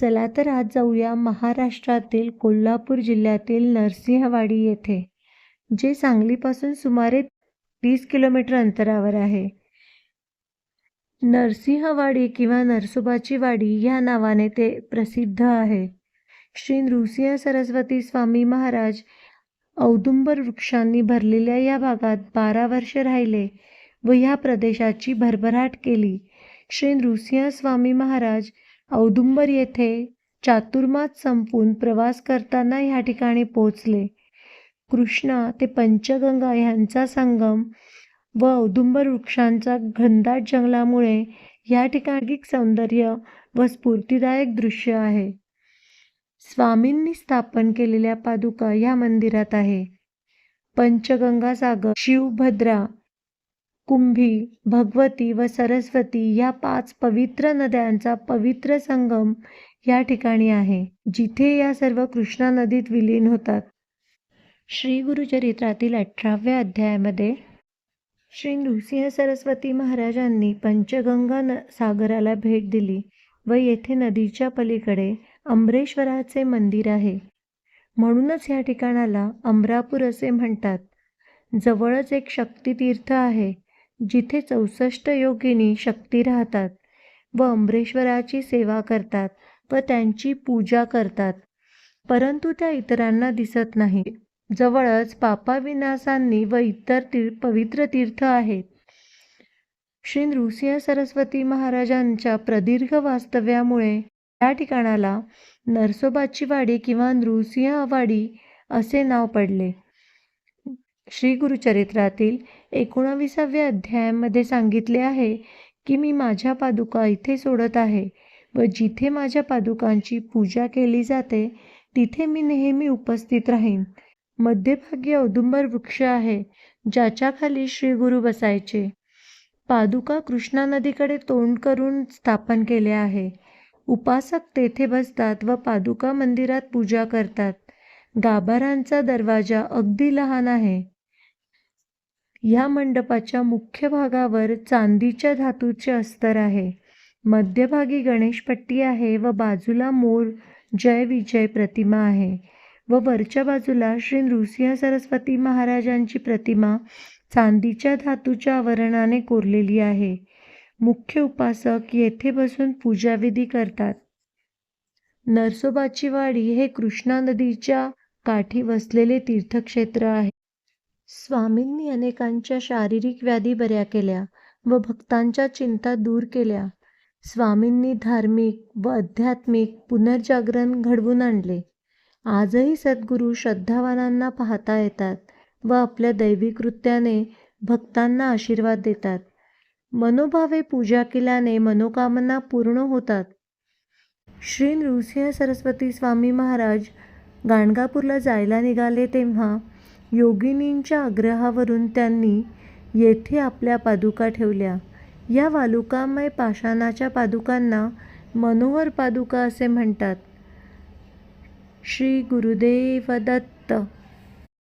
चला तर आज जाऊया महाराष्ट्रातील कोल्हापूर जिल्ह्यातील नरसिंहवाडी येथे जे सांगलीपासून सुमारे तीस किलोमीटर अंतरावर आहे. नरसिंहवाडी किंवा नरसोबाची वाडी या नावाने ते प्रसिद्ध आहे. श्री नृसिंह सरस्वती स्वामी महाराज औदुंबर वृक्षांनी भरलेल्या या भागात बारा वर्षे राहिले व ह्या प्रदेशाची भरभराट केली. श्री नृसिंह स्वामी महाराज औदुंबर येथे चातुर्मास संपून प्रवास करताना ह्या ठिकाणी पोचले कृष्णा ते पंचगंगा ह्यांचा संगम व औदुंबर वृक्षांचा घनदाट जंगलामुळे या ठिकाणी सौंदर्य व स्फूर्तिदायक दृश्य आहे. स्वामींनी स्थापन केलेल्या पादुका या मंदिरात आहे. पंचगंगा सागर शिवभद्रा कुंभी भगवती व सरस्वती या पाच पवित्र नद्यांचा पवित्र संगम या ठिकाणी आहे जिथे या सर्व कृष्णा नदीत विलीन होतात. श्री गुरुचरित्रातील अठराव्या अध्यायामध्ये श्री नृसिंह सरस्वती महाराजांनी पंचगंगा न सागराला भेट दिली व येथे नदीच्या पलीकडे अमरेश्वराचे मंदिर आहे. म्हणूनच या ठिकाणाला अमरापूर असे म्हणतात. जवळच एक शक्तितीर्थ आहे. जिथे चौसष्ट योगिनी शक्ती राहतात व अमरेश्वराची सेवा करतात व त्यांची पूजा करतात. परंतु त्या इतरांना दिसत नाही. जवळच पापाविनासांनी व इतर तीर पवित्र तीर्थ आहेत. श्री नृसिंह सरस्वती महाराजांच्या प्रदीर्घ वास्तव्यामुळे या ठिकाणाला नरसोबाची वाडी किंवा नृसिंहवाडी असे नाव पडले. श्री गुरुचरित्रातील एकोणाविसाव्या अध्यायामध्ये सांगितले आहे की मी माझ्या पादुका इथे सोडत आहे व जिथे माझ्या पादुकांची पूजा केली जाते तिथे मी नेहमी उपस्थित राहीन. मध्यभागी औदुंबर वृक्ष आहे ज्याच्या खाली श्री गुरु बसायचे. पादुका कृष्णा नदीकडे तोंड करून स्थापन केले आहे. उपासक तेथे बसतात व पादुका मंदिरात पूजा करतात. गाभारांचा दरवाजा अगदी लहान आहे. या मंडपाच्या मुख्य भागावर चांदीच्या धातूचे अस्तर आहे. मध्यभागी गणेशपट्टी आहे व बाजूला मोर जय विजय प्रतिमा आहे व वरच्या बाजूला श्री नृसिंह सरस्वती महाराजांची प्रतिमा चांदीच्या धातूच्या आवरणाने कोरलेली आहे. मुख्य उपासक येथे बसून पूजाविधी करतात. नरसोबाची वाडी हे कृष्णा नदीच्या काठी वसलेले तीर्थक्षेत्र आहे. स्वामींनी अनेकांच्या शारीरिक व्याधी बऱ्या केल्या व भक्तांच्या चिंता दूर केल्या. स्वामींनी धार्मिक व आध्यात्मिक पुनर्जागरण घडवून आणले. आजही सद्गुरू श्रद्धावानांना पाहता येतात व आपल्या दैवी कृत्याने भक्तांना आशीर्वाद देतात. मनोभावे पूजा केल्याने मनोकामना पूर्ण होतात. श्री नृसिंह सरस्वती स्वामी महाराज गाणगापूरला जायला निघाले तेव्हा योगिनींच्या आग्रहावरून त्यांनी येथे आपल्या पादुका ठेवल्या. या वालुकामय पाषाणाच्या पादुकांना मनोहर पादुका असे म्हणतात. श्री गुरुदेव दत्त.